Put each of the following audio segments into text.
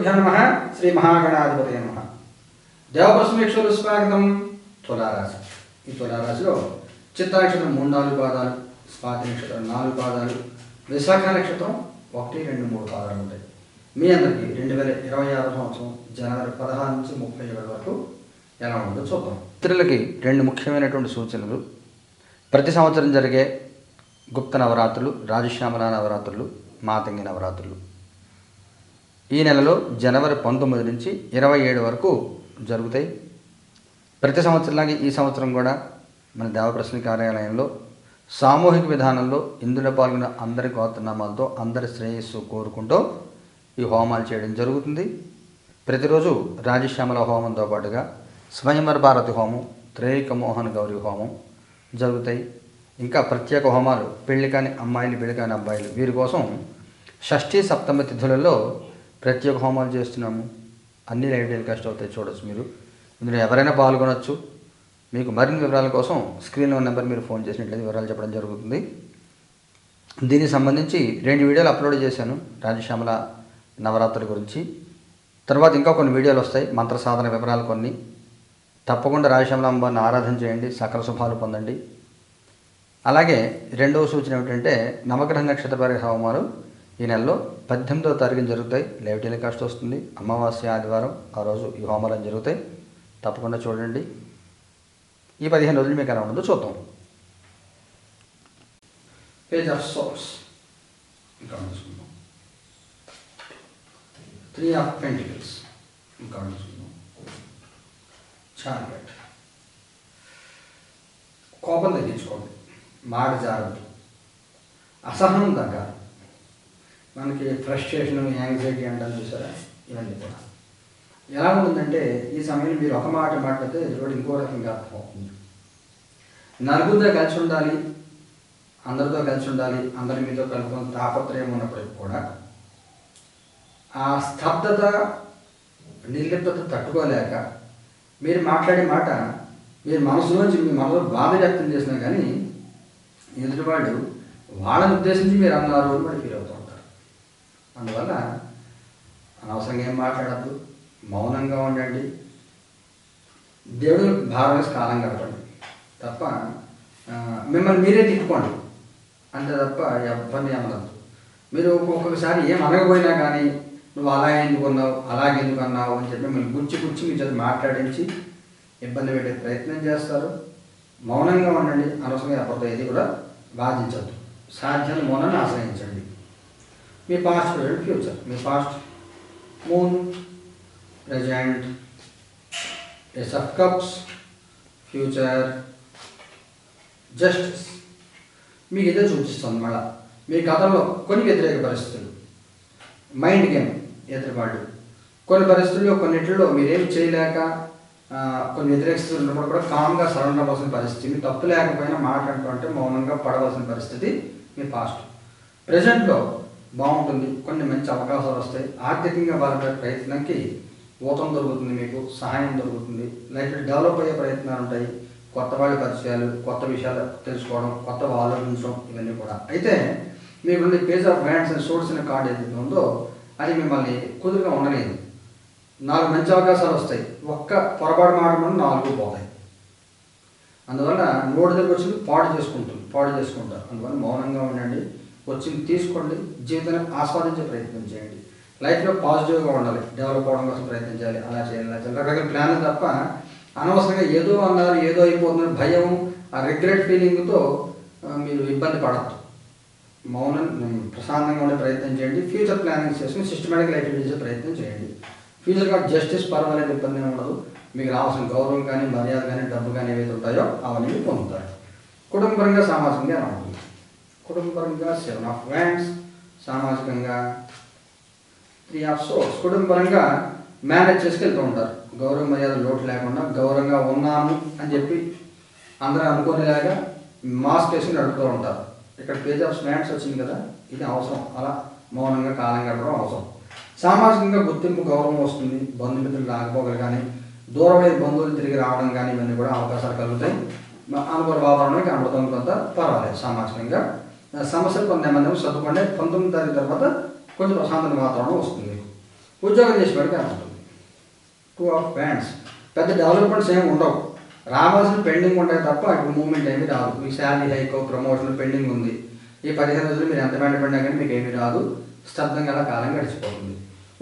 శ్రీగురుభ్యో నమ శ్రీ మహాగణాధిపతి నమ. దేవప్రశ్నేక్షులు స్వాగతం తులారాశి. ఈ తులారాశిలో చిత్త నక్షత్రం మూడు నాలుగు పాదాలు స్వాతి నక్షత్రం నాలుగు పాదాలు విశాఖ నక్షత్రం ఒకటి రెండు మూడు పాదాలు ఉంటాయి. మీ అందరికీ రెండు వేల ఇరవై ఆరు సంవత్సరం జనవరి పదహారు నుంచి ముప్పై ఏడు వరకు ఎలా ఉందో చూద్దాం. స్త్రీలకి రెండు ముఖ్యమైనటువంటి సూచనలు. ప్రతి సంవత్సరం జరిగే గుప్త నవరాత్రులు రాజశ్యామల నవరాత్రులు మాతంగి నవరాత్రులు. ఈ నెలలో జనవరి పంతొమ్మిది నుంచి ఇరవై ఏడు వరకు జరుగుతాయి. ప్రతి సంవత్సరంలాగే ఈ సంవత్సరం కూడా మన దేవప్రశ్న కార్యాలయంలో సామూహిక విధానంలో ఇందులో పాల్గొన్న అందరి గోత్రనామాలతో అందరి శ్రేయస్సు కోరుకుంటూ ఈ హోమాలు చేయడం జరుగుతుంది. ప్రతిరోజు రాజశ్యామల హోమంతో పాటుగా స్వయంవర భారతి హోమం త్రైక మోహన్ గౌరీ హోమం జరుగుతాయి. ఇంకా ప్రత్యేక హోమాలు పెళ్ళి కాని అమ్మాయిలు పెళ్ళి కాని అబ్బాయిలు వీరి కోసం షష్ఠీ సప్తమి తిథులలో ప్రత్యేక హోమాలు చేస్తున్నాము. అన్ని లైవ్ టెలికాస్ట్ అవుతాయి చూడొచ్చు మీరు. ఇందులో ఎవరైనా పాల్గొనొచ్చు. మీకు మరిన్ని వివరాల కోసం స్క్రీన్లో ఉన్న నెంబర్ మీరు ఫోన్ చేసినట్లయితే వివరాలు చెప్పడం జరుగుతుంది. దీనికి సంబంధించి రెండు వీడియోలు అప్లోడ్ చేశాను. రాజశ్యామల నవరాత్రుల గురించి. తర్వాత ఇంకా కొన్ని వీడియోలు వస్తాయి. మంత్ర సాధన వివరాలు కొన్ని. తప్పకుండా రాజశ్యామల అమ్మవారిని ఆరాధన చేయండి. సకల శుభాలు పొందండి. అలాగే రెండవ సూచన ఏమిటంటే నవగ్రహ నక్షత్ర పరిహార హోమాలు ఈ నెలలో పద్దెనిమిదవ తారీఖున జరుగుతాయి. లైవ్ టెలికాస్ట్ వస్తుంది. అమావాస్య ఆదివారం ఆ రోజు ఈ హోమాలను జరుగుతాయి. తప్పకుండా చూడండి. ఈ పదిహేను రోజులు మీకు ఎలా ఉండదో చూద్దాం. పేజ్ ఆఫ్ సోర్స్ ఇంకా చూసుకుందాం త్రీ ఆఫ్ పెంటికల్స్ ఇంకా చూసుకుందాం చార్లెట్ కోపం తగ్గించుకోండి. మాట జారద్దు అసహనం తగ్గాలి. మనకి ఫ్రస్ట్రేషన్ యాంగ్జైటీ అంటారు చూసారా? ఇవన్నీ కూడా. ఎలా ఉంటుందంటే ఈ సమయంలో మీరు ఒక మాట మాట్లాడితే ఎదురు ఇంకో రకంగా అర్థమవుతుంది నలుగురితో కలిసి ఉండాలి అందరితో కలిసి ఉండాలి అందరి మీతో కలుపుకొని తాపత్రయం ఉన్నప్పటికీ కూడా ఆ స్తబ్దత నిర్లిప్తత తట్టుకోలేక మీరు మాట్లాడే మాట మీరు మనసులోంచి మీ మనసులో బాధ వ్యక్తం చేసినా కానీ ఎదుటివాళ్ళు వాళ్ళని ఉద్దేశించి మీరు అన్నారు అని వాడు ఫీల్ అవుతాం అందువల్ల అనవసరంగా ఏం మాట్లాడద్దు. మౌనంగా ఉండండి. దేవుడు భారం వేసి కాలం గడపండి తప్ప మిమ్మల్ని మీరే తిట్టుకోండి. అంతే తప్ప ఎవరిని అమలద్దు మీరు ఒక్కొక్కసారి ఏం అనగపోయినా కానీ నువ్వు అలా ఎందుకు అన్నావు అలాగే ఎందుకు అన్నావు అని చెప్పి మిమ్మల్ని గుచ్చి గుచ్చి మీ చేత మాట్లాడించి ఇబ్బంది పెట్టే ప్రయత్నం చేస్తారు. మౌనంగా ఉండండి. అనవసరంగా ఎవరితో ఏది కూడా బాధించద్దు సాధ్యం మౌనాన్ని ఆశ్రయించండి. మీ past present future me past moon present ace of cups future justice మీకు ఇదే చూపిస్తుంది మళ్ళా. మీ కథలో కొన్ని వ్యతిరేక పరిస్థితులు. మైండ్ గేమ్ ఎదురుపాటు కొన్ని పరిస్థితుల్లో కొన్నిటిలో మీరేం చేయలేక కొన్ని వ్యతిరేక స్థితులు ఉన్నప్పుడు కూడా కామ్గా సరెండర్ అవ్వాల్సిన పరిస్థితి. మీ తప్పు లేకపోయినా మాట్లాడుకుంటే మౌనంగా పడవలసిన పరిస్థితి మీ పాస్ట్ ప్రజెంట్లో బాగుంటుంది. కొన్ని మంచి అవకాశాలు వస్తాయి. ఆర్థికంగా బలపడే ప్రయత్నంకి ఊతం దొరుకుతుంది మీకు సహాయం దొరుకుతుంది. లైఫ్ డెవలప్ అయ్యే ప్రయత్నాలు ఉంటాయి. కొత్త వాళ్ళ పరిచయాలు కొత్త విషయాలు తెలుసుకోవడం కొత్త ఆలోచించడం ఇవన్నీ కూడా. అయితే మీకు page of hands and source అనే కార్డు ఏదైతే ఉందో అది మిమ్మల్ని కుదురుగా ఉండలేదు. నాలుగు మంచి అవకాశాలు వస్తాయి. ఒక్క పొరపాటు మాట నాలుగు పోతాయి. అందువల్ల నోటి దగ్గర వచ్చి పాడు చేసుకుంటుంది పాడు చేసుకుంటారు. అందువల్ల మౌనంగా ఉండండి. వచ్చింది తీసుకోండి. జీవితాన్ని ఆస్వాదించే ప్రయత్నం చేయండి. లైఫ్లో పాజిటివ్గా ఉండాలి. డెవలప్ అవడం కోసం ప్రయత్నం చేయాలి. అలా చేయాలి అలా చేయాలి. రకరకాల ప్లాన్లు తప్ప అనవసరంగా ఏదో అన్నారు ఏదో అయిపోతుందని భయం ఆ రిగ్రెట్ ఫీలింగ్తో మీరు ఇబ్బంది పడద్దు. మౌనం ప్రశాంతంగా ఉండే ప్రయత్నం చేయండి. ఫ్యూచర్ ప్లానింగ్ చేసుకుని సిస్టమేటిక్ లైఫ్ చేసే ప్రయత్నం చేయండి. ఫ్యూచర్గా జస్టిస్ పర్వాలేదు ఇబ్బంది ఉండదు. మీకు రావాల్సిన గౌరవం కానీ మర్యాద కానీ డబ్బు కానీ ఏవైతే ఉంటాయో అవన్నీ మీరు పొందుతారు. కుటుంబపరంగా సామాజికంగా ఉంటుంది కుటుంబపరంగా సెవెన్ ఆఫ్ వ్యాండ్స్ సామాజికంగా త్రీ ఆఫ్ సోర్స్ కుటుంబపరంగా మేనేజ్ చేసుకెళ్తూ ఉంటారు. గౌరవ మర్యాద లోటు లేకుండా గౌరవంగా ఉన్నాము అని చెప్పి అందరూ అనుకునేలాగా మాస్క్ వేసుకుని నడుపుతూ ఉంటారు. ఇక్కడ పేజ్ ఆఫ్ స్నాక్స్ వచ్చింది కదా ఇది అవసరం. అలా మౌనంగా కాలం గడపడం అవసరం. సామాజికంగా గుర్తింపు గౌరవం వస్తుంది. బంధుమిత్రులు రాకపోగలు కానీ దూరమైన బంధువులు తిరిగి రావడం కానీ ఇవన్నీ కూడా అవకాశాలు కలుగుతాయి. అనుకూల వాతావరణం కనబడుతుంది కొంత. పర్వాలేదు. సామాజికంగా సమస్యలు కొంత నెమ్మది చదువుకోండి పంతొమ్మిది తారీఖు తర్వాత కొంచెం ప్రశాంతమైన వాతావరణం వస్తుంది. ఉద్యోగం చేసేవాడికి అని ఉంటుంది. టూ ఆఫ్ ప్యాంట్స్ పెద్ద డెవలప్మెంట్స్ ఏమి ఉండవు. రావాల్సిన పెండింగ్ ఉంటాయి తప్ప ఇప్పుడు మూమెంట్ ఏమీ రాదు. మీ శాలరీ హైక్ ప్రమోషన్ పెండింగ్ ఉంది. ఈ పదిహేను రోజులు మీరు ఎంత వెంట పడినా కానీ మీకు ఏమీ రాదు. స్తబ్దంగా అలా కాలం గడిచిపోతుంది.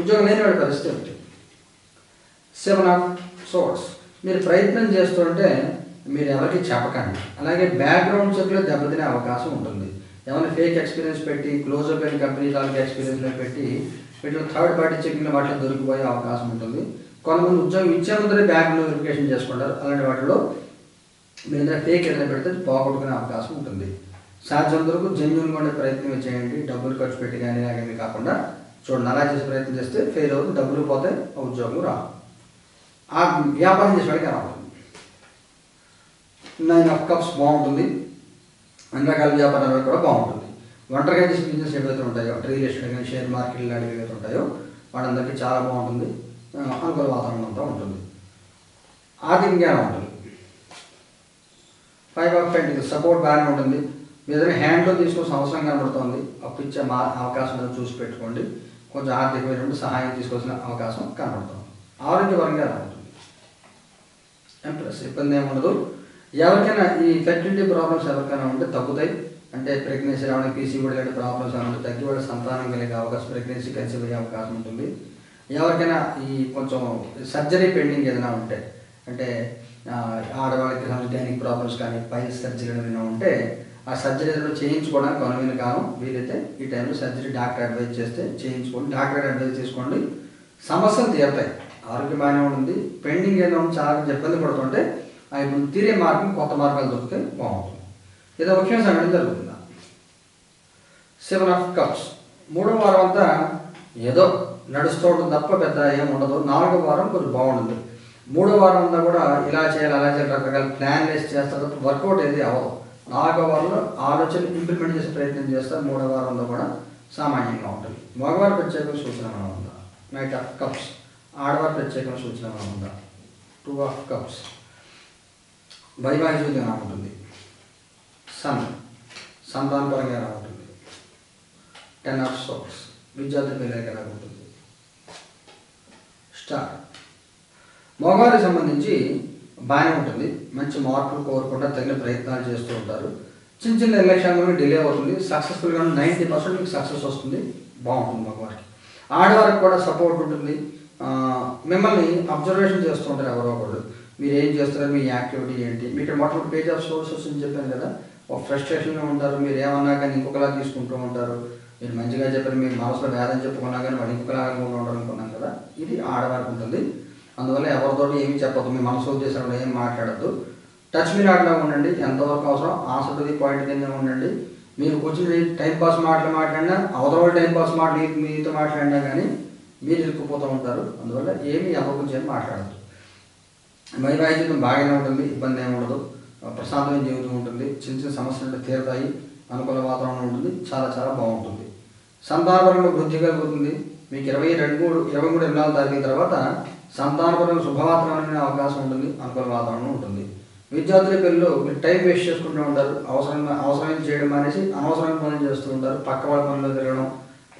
ఉద్యోగం లేని వాడి పరిస్థితి ఏమిటి సెవెన్ ఆఫ్ సోర్స్ మీరు ప్రయత్నం చేస్తుంటే మీరు ఎవరికి చెప్పకండి. అలాగే బ్యాక్గ్రౌండ్ చెక్లో దెబ్బతినే అవకాశం ఉంటుంది. ఏమైనా ఫేక్ ఎక్స్పీరియన్స్ పెట్టి క్లోజప్ అయిన కంపెనీ లాంటి ఎక్స్పీరియన్స్ పెట్టి వీటిలో థర్డ్ పార్టీ చెప్పిన వాటిలో దొరికిపోయే అవకాశం ఉంటుంది. కొంతమంది ఉద్యోగం ఇచ్చే ముందరే బ్యాంక్ వెరిఫికేషన్ చేసుకుంటారు. అలాంటి వాటిలో మీరు ఏదైనా ఫేక్ ఏదైనా పెడితే పోగొట్టుకునే అవకాశం ఉంటుంది. సాధ్యం వరకు జెన్యున్గా ఉండే ప్రయత్నం చేయండి. డబ్బులు ఖర్చు పెట్టి కానీ ఇలాగేమి కాకుండా చూడండి. అలా చేసే ప్రయత్నం చేస్తే ఫెయిల్ అవుతుంది. డబ్బులు పోతే ఆ ఉద్యోగం రా ఆ వ్యాపారం చేసేవాడికి రావాలి నైన్ ఆఫ్ కప్స్ బాగుంటుంది. అన్ని రకాల వ్యాపారాలు కూడా బాగుంటుంది. ఒంటరిగా చేసే బిజినెస్ ఏవైతే ఉంటాయో రియల్ ఎస్టేట్ కానీ షేర్ మార్కెట్ లాంటివి ఏవైతే ఉంటాయో వాళ్ళందరికీ చాలా బాగుంటుంది. అనుకూల వాతావరణం అంతా ఉంటుంది. ఆర్థికంగా ఉంటుంది. ఫైవ్ ఆఫ్ పెయింటింగ్ సపోర్ట్ బాగానే ఉంటుంది. మీ ఏదైనా హ్యాండ్లో తీసుకోవాల్సిన అవసరం కనబడుతుంది. అప్పు ఇచ్చే మా అవకాశం చూసి పెట్టుకోండి. కొంచెం ఆర్థికమైనటువంటి సహాయం తీసుకోవాల్సిన అవకాశం కనబడుతుంది. ఆరోగ్యపరంగా ఎలా ఉంటుంది? ఎంప్రెస్ ఇబ్బంది ఏమి ఉండదు. ఎవరికైనా ఈ ఫెర్టిలిటీ ప్రాబ్లమ్స్ ఎవరికైనా ఉంటే తగ్గుతాయి. అంటే ప్రెగ్నెన్సీ రావడానికి పీసీఓడి లాంటి ప్రాబ్లమ్స్ ఏమైనా తగ్గి వాళ్ళ సంతానం కలిగే అవకాశం ప్రెగ్నెన్సీ కన్సీవ్ అయ్యే అవకాశం ఉంటుంది. ఎవరికైనా ఈ కొంచెం సర్జరీ పెండింగ్ ఏదైనా ఉంటే అంటే ఆడవాళ్ళకి గైనిక్ ప్రాబ్లమ్స్ కానీ పైన సర్జరీ ఏమైనా ఉంటే ఆ సర్జరీ ఏదైనా చేయించుకోవడానికి అనువైన కాలం వీలైతే ఈ టైంలో సర్జరీ డాక్టర్ అడ్వైజ్ చేస్తే చేయించుకోండి. డాక్టర్ అడ్వైజ్ చేసుకోండి. సమస్యలు తీరుతాయి. ఆరోగ్యం బాగానే ఉంటుంది. పెండింగ్ ఏదైనా చాలా ఇబ్బంది పడుతుంటే ఇప్పుడు తీరే మార్గం కొత్త మార్గాలు దొరికితే బాగుంటుంది. ఏదో ముఖ్యమైన సంఘటన జరుగుతుందా సెవెన్ ఆఫ్ కప్స్ మూడో వారం అంతా ఏదో నడుస్తూ తప్ప పెద్ద ఏం ఉండదు. నాలుగో వారం కొంచెం బాగుంటుంది. మూడో వారం అంతా కూడా ఇలా చేయాలి అలా చేయాలి రకరకాల ప్లాన్ వేసి చేస్తారు. తప్ప వర్కౌట్ ఏది అవ్వదు. నాలుగో వారంలో ఆలోచన ఇంప్లిమెంట్ చేసే ప్రయత్నం చేస్తారు. మూడో వారంలో కూడా సామాన్యంగా ఉంటుంది. మగవారి ప్రత్యేక సూచన ఉందా? నైట్ ఆఫ్ కప్స్ ఆడవారి ప్రత్యేకమైన సూచన ఉందా? టూ ఆఫ్ కప్స్ వైవాహికంగా జీవితం ఎలా ఉంటుంది సన్ సంతానపరంగా ఎలా ఉంటుంది టెన్ ఆఫ్ సోర్స్ విద్యార్థి పిల్లలకి ఉంటుంది స్టార్. మగవారికి సంబంధించి బాగానే ఉంటుంది. మంచి మార్పులు కోరకుండా తగిన ప్రయత్నాలు చేస్తూ ఉంటారు. చిన్న చిన్న ఎలక్షన్లో డిలే అవుతుంది. సక్సెస్ఫుల్గా నైంటీ పర్సెంట్ మీకు సక్సెస్ వస్తుంది. బాగుంటుంది మగవారికి. ఆడవారికి కూడా సపోర్ట్ ఉంటుంది. మిమ్మల్ని అబ్జర్వేషన్ చేస్తూ ఉంటారు ఎవరో ఒకళ్ళు. మీరు ఏం చేస్తారు మీ యాక్టివిటీ ఏంటి? మీకు మొట్టమొదటి పేజ్ ఆఫ్ సోర్సెస్ అని చెప్పాను కదా. ఒక ఫ్రస్ట్రేషన్గా ఉంటారు మీరు ఏమన్నా కానీ ఇంకొకలా తీసుకుంటూ ఉంటారు. మీరు మంచిగా చెప్పారు మీరు మనసులో వేదం చెప్పుకున్నా కానీ వాడు ఇంకొకలాగా ఉండడం ఉంటారు అనుకున్నాం కదా. ఇది ఆడవారికి ఉంటుంది. అందువల్ల ఎవరితోటి ఏమీ చెప్పదు మీ మనసు ఉద్దేశంలో ఏం మాట్లాడద్దు. టచ్ మీరు ఆటలా ఉండండి ఎంతవరకు అవసరం ఆసక్తి పాయింట్ కింద ఉండండి. మీరు కూర్చుని టైం పాస్ మాటలు మాట్లాడినా అవతల టైం పాస్ మాటలు మీతో మాట్లాడినా కానీ మీరు ఇరుక్కుపోతూ ఉంటారు. అందువల్ల ఏమి ఎవరి గురించి మాట్లాడదు మాట్లాడద్దు. వైవాహిక జీవితం బాగానే ఉంటుంది ఇబ్బంది ఏమి ఉండదు. ప్రశాంతమైన జీవితం ఉంటుంది. చిన్న చిన్న సమస్యలు తీరుతాయి. అనుకూల వాతావరణం ఉంటుంది. చాలా చాలా బాగుంటుంది. సంతానపరంలో వృద్ధి కలుగుతుంది. మీకు ఇరవై రెండు మూడు ఇరవై మూడు ఎనిమిది తారీఖు తర్వాత సంతానపరంగా శుభవాతావరణమైన అవకాశం ఉంటుంది. అనుకూల వాతావరణం ఉంటుంది. విద్యార్థుల పిల్లలు మీరు టైం వేస్ట్ చేసుకుంటూ ఉంటారు. అవసరంగా అవసరమైన చేయడం అనేసి అనవసరమైన పనులు చేస్తూ ఉంటారు. పక్క వాళ్ళ పనులు తిరగడం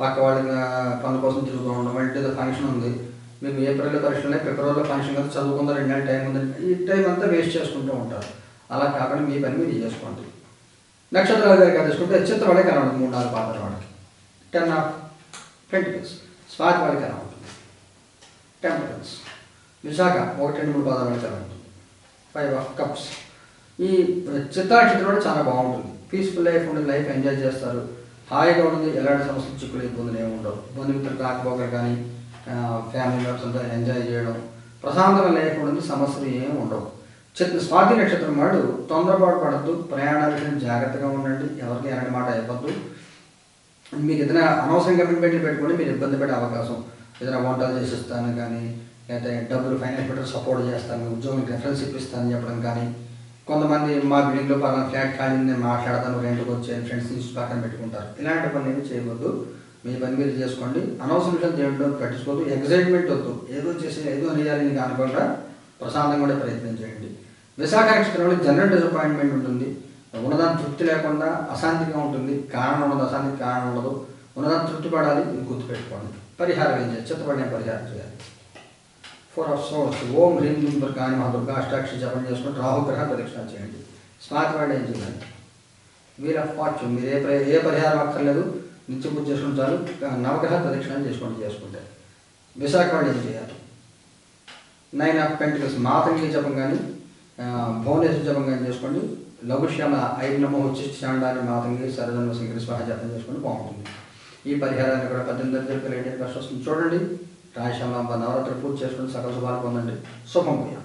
పక్క వాళ్ళ పనుల కోసం తిరుగుతూ ఉండడం అంటే ఫంక్షన్ ఉంది. మేము ఏప్రిల్లో పరీక్షలు ఫిబ్రవరిలో ఫంక్షన్ కదా చదువుకుందా రెండు నెలల టైం ఉంది ఈ టైం అంతా వేస్ట్ చేసుకుంటూ ఉంటారు. అలా కాకుండా మీ పని మీరు చేసుకోండి. నక్షత్రాల దగ్గర తీసుకుంటే చిత్ర వాళ్ళకి ఎలా మూడు నాలుగు పాత్ర వాళ్ళకి టెన్ ఆఫ్ పెంటికల్స్ స్వాతి వాళ్ళకి కనబడుతుంది. ఉంటుంది పిల్స్ విశాఖ ఒకటి రెండు మూడు పాదాలు వాళ్ళకి ఫైవ్ ఆఫ్ కప్స్ ఈ చిత్తా చిత్రం కూడా చాలా బాగుంటుంది. పీస్ఫుల్ లైఫ్ ఉంటుంది లైఫ్ ఎంజాయ్ చేస్తారు. హాయిగా ఉంటుంది ఎలాంటి సమస్యలు చిక్కులు ఇబ్బందులు ఏమి ఉండవు. బంధుమిత్రులు రాకపోకలు కానీ ఫ్యామిలీ మెంబర్స్ అంతా ఎంజాయ్ చేయడం ప్రశాంతత లేకుండా సమస్యలు ఏమి ఉండవు. చిత్త స్వాతి నక్షత్రం వాడు తొందరపాటు పడద్దు ప్రయాణాల విషయం జాగ్రత్తగా ఉండండి ఎవరికి ఎలాంటి మాట ఇవ్వద్దు. మీకు ఏదైనా అనవసరం కమిట్మెంట్లు పెట్టుకొని మీరు ఇబ్బంది పడే అవకాశం ఏదైనా వంటలు చేసిస్తాను కానీ లేకపోతే డబ్బులు ఫైనాన్స్ పెట్టడం సపోర్ట్ చేస్తాను ఉద్యోగం రెఫరెన్స్ ఇప్పిస్తాను చెప్పడం కానీ కొంతమంది మా బిల్డింగ్లో పలానా ఫ్లాట్ ఖాళీ నేను మాట్లాడతాను రెంట్కి వచ్చే ఫ్రెండ్స్ నుంచి పక్కన పెట్టుకుంటారు. ఇలాంటి పనులు ఏమి చేయవద్దు. మీ పని మీరు చేసుకోండి. అనవసరం విషయం చేయడం పట్టించుకోవద్దు ఎగ్జైట్మెంట్ వద్దు. ఏదో చేసి ఏదో అనేయాలని అనుకోకుండా ప్రశాంతంగా ఉండే ప్రయత్నం చేయండి. విశాఖ నక్షత్రంలో జనరల్ డిసప్పాయింట్మెంట్ ఉంటుంది. ఉన్నదాని తృప్తి లేకుండా అశాంతిగా ఉంటుంది. కారణం ఉండదు అశాంతికి కారణం ఉండదు. ఉన్నదాన్ని తృప్తి పడాలి ఇది గుర్తుపెట్టుకోండి. పరిహారం ఏం చేయాలి? చిత్తపడిన పరిహారం చేయాలి? ఫోర్ ఆఫ్ సోర్స్ ఓం హ్రీం దుం దుర్గాని మహాదుర్గా అష్టాక్షి జపం చేసుకుంటే రాహుగ్రహ ప్రదక్షిణ చేయండి. స్మార్ట్ వాళ్ళు ఏం చేయాలి? వీల్ ఆఫ్ ఫార్చ్యూన్ మీరు ఏ ఏ పరిహారం అక్కర్లేదు. నిత్య పూజ చేసుకుని చాలు నవగ్రహ ప్రదక్షిణ చేసుకుంటూ చేసుకుంటారు. విశాఖ వాళ్ళు ఏం చేయాలి? నైన్ ఆఫ్ పెంటికల్స్ మాతంగి జపం కానీ భువనేశ్వర జపం కానీ చేసుకోండి లఘుశ్యామ ఐదు నమో ఉచ్చిష్టాండాన్ని మాతంగి సరజన్మ శంకర స్వాహ జపం చేసుకుంటే బాగుంటుంది. ఈ పరిహారాన్ని కూడా పద్దెనిమిది దగ్గర ఇండియన్ కష్టం వస్తుంది. చూడండి. రాయశ్యామ నవరాత్రి పూజ చేసుకుని సకల శుభాలు పొందండి. శుభం పోయాం